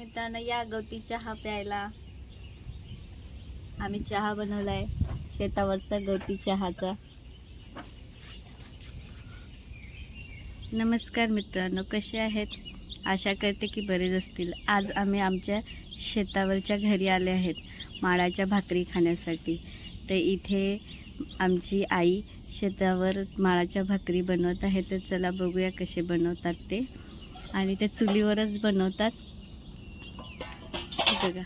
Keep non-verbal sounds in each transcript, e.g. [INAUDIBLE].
मित्रांनो या गवती चहा प्यायला. आम्ही चहा बनवलाय शेतावरचा गवती चहाचा. नमस्कार मित्रांनो कसे आहेत? आशा करते की बरेच असतील. आज आम्ही आमच्या शेतावरच्या घरी आले आहेत माळाच्या भाकरी खाण्यासाठी. तर इथे आमची आई शेतावर माळाच्या भाकरी बनवत आहे. तर चला बघूया कसे बनवतात ते. आणि ते चुलीवरच बनवतात. हे बघा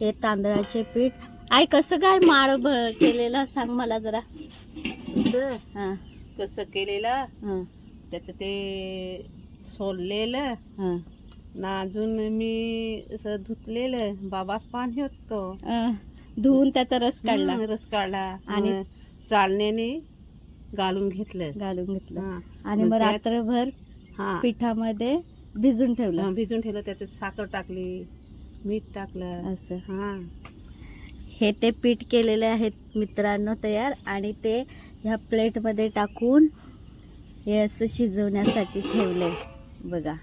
हे तांदळाचे पीठ. आई कसं काय माळ केलेलं सांग मला जरा. हां. कसं केलेलं? हां. त्याचं ते सोललेलं. हां. ना अजून मी असं धुतलेलं. बाबाच पाणी होतो. धुवून त्याचा रस काढला. रस काढला. आणि चालण्याने घालून घेतलं घालून घेतलं. हा. आणि मग त्यात- रात्रभर हा. पिठामध्ये भिजून ठेवलं. हा, भिजून ठेवलं. त्याच्यात साखर टाकली मीठ टाकलं. असं. हा. हे ते पीठ केलेले आहेत मित्रांनो तयार. आणि ते ह्या प्लेटमध्ये टाकून हे असं शिजवण्यासाठी ठेवले बघा.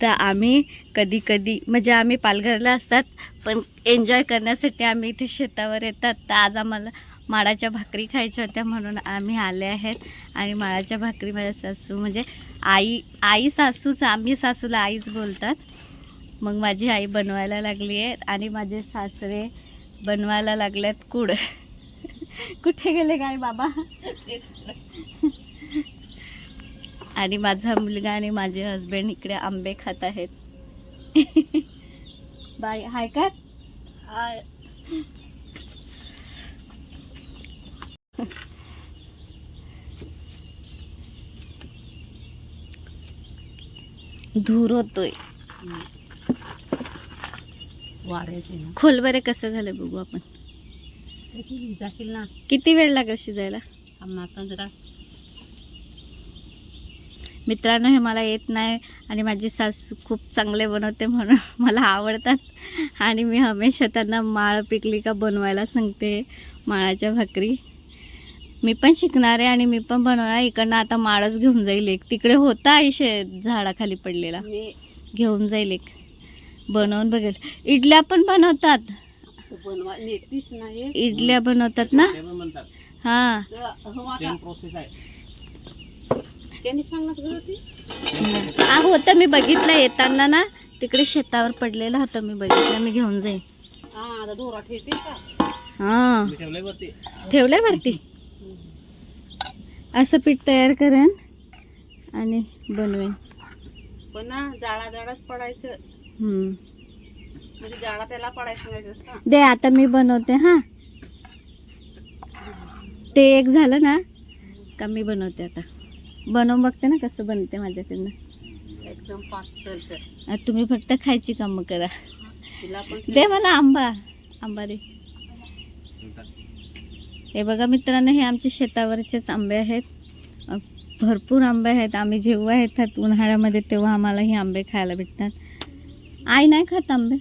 तर आम्ही कधी कधी म्हणजे आम्ही पालघरला असतात पण एन्जॉय करण्यासाठी आम्ही इथे शेतावर येतात. तर आज आम्हाला माळाच्या भाकरी खायच्या होत्या म्हणून आम्ही आले आहेत. आणि माळाच्या भाकरी माझ्या सासू म्हणजे आई आई सासूच आम्ही सासूला आईच बोलतात. मग माझी आई बनवायला लागली आहे आणि माझे सासरे बनवायला लागल्यात कुड कुठे गेले काय बाबा? आणि माझा मुलगा आणि माझे हस्बंड इकडे आंबे खात आहेत. [LAUGHS] बाय हाय का? धूर होतोय. खोल बरे कसं झालं बघू आपण. जाशील ना. किती वेळ लागेल शिजायला? आम्हाला जरा मित्रांनो हे मला येत नाही आणि माझी सासू खूप चांगले बनवते म्हणून [LAUGHS] मला आवडतात. आणि मी हमेशा त्यांना माळ पिकली का बनवायला सांगते माळाच्या भाकरी. मी पण शिकणार आहे आणि मी पण बनवणार इकडनं आता माळच घेऊन जाईल एक. तिकडे होता आयुष्य झाडाखाली पडलेला. मी घेऊन जाईल एक. बनवून बघेल. इडल्या पण बनवतात. इडल्या बनवतात ना? हां. त्यांनी हा होतं? मी बघितलं येताना ना तिकडे शेतावर पडलेलं होतं मी बघितलं मी घेऊन जाईन. हा हा. ठेवलंय वरती. असं पीठ तयार करेन आणि बनवेन. पण ना जाळा जाळाच पडायचं. हम्म. म्हणजे जाळा त्याला पडायचं. दे आता मी बनवते हा. ते एक झालं ना का मी बनवते आता? बनवून बघते ना कसं बनते माझ्याकडनं. एकदम आता तुम्ही फक्त खायची कामं करा. दे मला आंबा. आंबा दे. हे बघा मित्रांनो हे आमच्या शेतावरचेच आंबे आहेत. भरपूर आंबे आहेत. आम्ही जेव्हा येतात उन्हाळ्यामध्ये तेव्हा आम्हाला हे आंबे खायला भेटतात. आई नाही खात आंबे?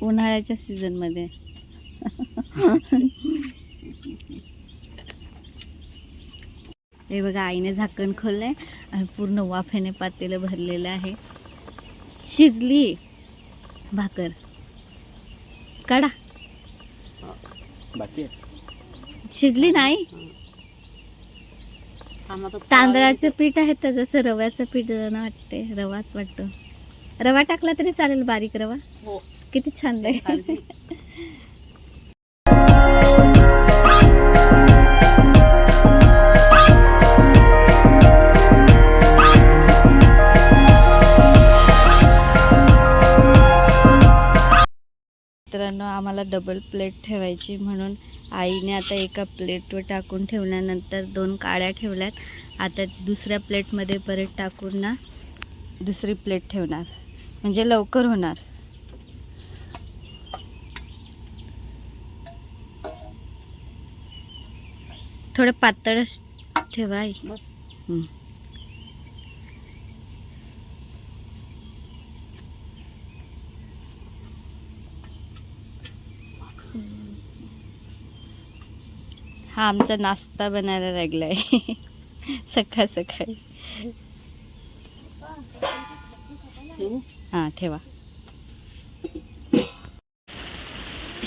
उन्हाळ्याच्या सीझनमध्ये [LAUGHS] हे बघा आईने झाकण खोललंय आणि पूर्ण वाफेने पातेलं भरलेलं आहे. शिजली. भाकर. काढा. शिजली नाही? तांदळाचं पीठ आहे तर जसं रव्याचं पीठ जण वाटते रवाच वाटतो. रवा टाकला तरी चालेल बारीक रवा. हो. किती छान खाली. [LAUGHS] आम्हाला डबल प्लेट ठेवायची म्हणून आईने आता एका प्लेटवर टाकून ठेवल्यानंतर दोन काड्या ठेवल्यात. आता दुसऱ्या प्लेटमध्ये परत टाकून ना दुसरी प्लेट ठेवणार. म्हणजे लवकर होणार. थोडं पातळच ठेवा आई. हा आमचा नाश्ता बनायला लागलाय. सकाळ सकाळी. हां हा ठेवा.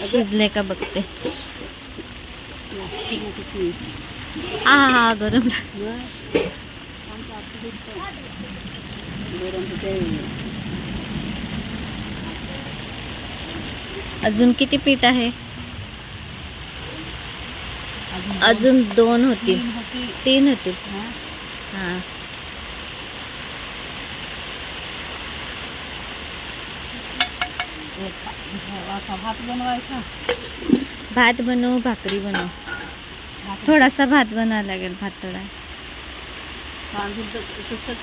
शिजले का बघते. हा हा गरम. अजून किती पीठ आहे? अजून दोन तीन होती. तीन होतील हा. हा. भात बनवायचा. भात बनवू भाकरी बनवू. थोडासा भात बनावा लागेल भात थोडा. तांदूळ तसं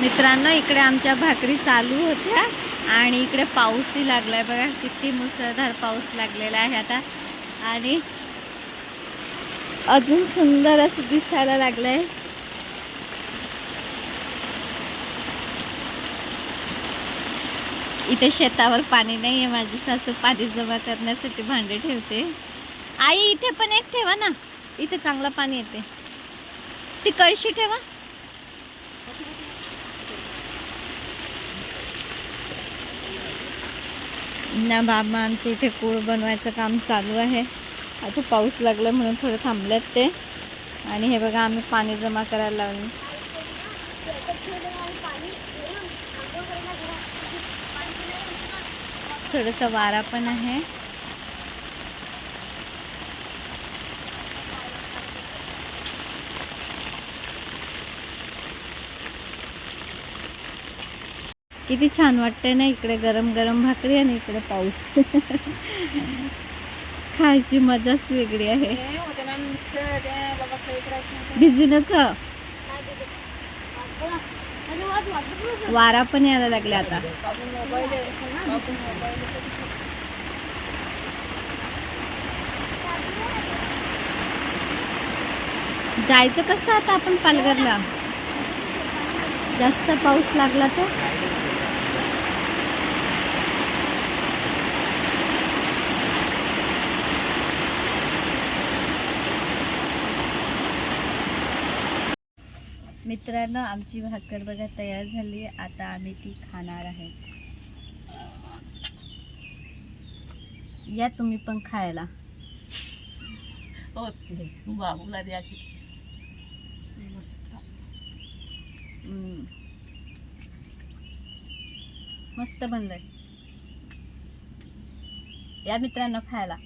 मित्रांनो इकडे आमच्या भाकरी चालू होत्या. आणि इकडे पाऊसही लागलाय बघा किती मुसळधार पाऊस लागलेला आहे आता. आणि अजून सुंदर असं दिसायला लागलंय. इथे शेतावर पाणी नाही आहे माझी सासू पाणी जमा करण्यासाठी भांडे ठेवते. आई इथे पण एक ठेवा ना. इथे चांगलं पाणी येते. ती कळशी ठेवा. ना बाबा आमच्या इथे कूळ बनवायचं काम चालू आहे. आता पाऊस लागला म्हणून थोडं थांबलेत ते. आणि हे बघा आम्ही पाणी जमा करायला लावले. थोडंसं वारा पण आहे. किती छान वाटतंय ना इकडे गरम गरम भाकरी आणि इकडे पाऊस. खायची मजाच वेगळी आहे. हे भिजू नका. वारा पण यायला लागला आता. जायचं कसं आता आपण पालघरला? जास्त पाऊस लागला तर? मित्रांनो आमची भाकर बघा तयार झाली. आता आम्ही ती खाणार आहे. या तुम्ही पण खायला. हो, ते बाबूला द्यायची. हम्म. मस्त बनलंय. या मित्रांनो खायला.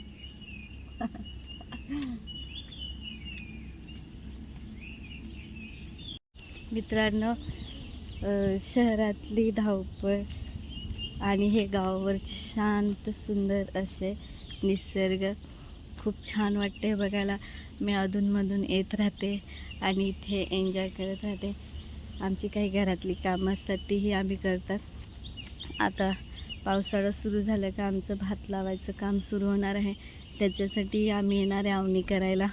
[LAUGHS] मित्रांनो शहरातली धावपळ आणि हे गावावरचे शांत सुंदर असे निसर्ग. खूप छान वाटते बघायला. मी अधूनमधून येत राहते आणि इथे एन्जॉय करत राहते. आमची काही घरातली कामं असतात तीही आम्ही करतात. आता पावसाळा सुरू झालं का आमचं भात लावायचं काम सुरू होणार आहे. त्याच्यासाठी आम्ही येणार आहे आवणी करायला.